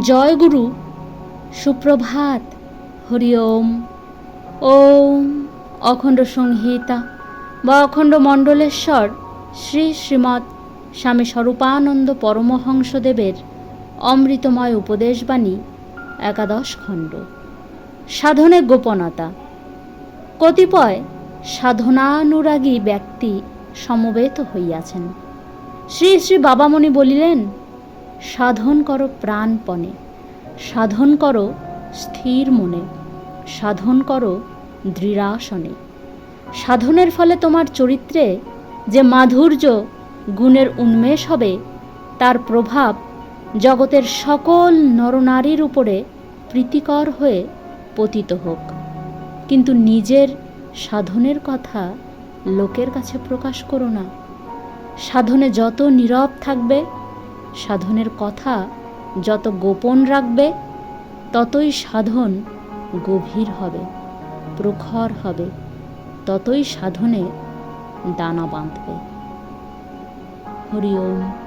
জয় গুরু সুপ্রভাত, হরি ওম। ওম অখণ্ড সংহিতা বা অখণ্ড মণ্ডলেশ্বর শ্রী শ্রীমৎ স্বামী স্বরূপানন্দ পরমহংসদেবের অমৃতময় উপদেশবাণী, একাদশ খণ্ড। সাধনের গোপনতা। কতিপয় সাধনানুরাগী ব্যক্তি সমবেত হইয়াছেন। শ্রী শ্রী বাবামণি বলিলেন সাধন করো প্রাণপণে, সাধন করো স্থির মনে, সাধন করো দৃঢ়াসনে। সাধনের ফলে তোমার চরিত্রে যে মাধুর্য, গুণের উন্মেষ হবে, তার প্রভাব জগতের সকল নরনারীর উপরে প্রীতিকর হয়ে পতিত হোক। কিন্তু নিজের সাধনের কথা লোকের কাছে প্রকাশ করো না। সাধনে যত নীরব থাকবে সাধনের কথা যত গোপন রাখবে, ততই সাধন গভীর হবে, প্রখর হবে, ততই সাধনে দানা বাঁধবে। হরি ওম।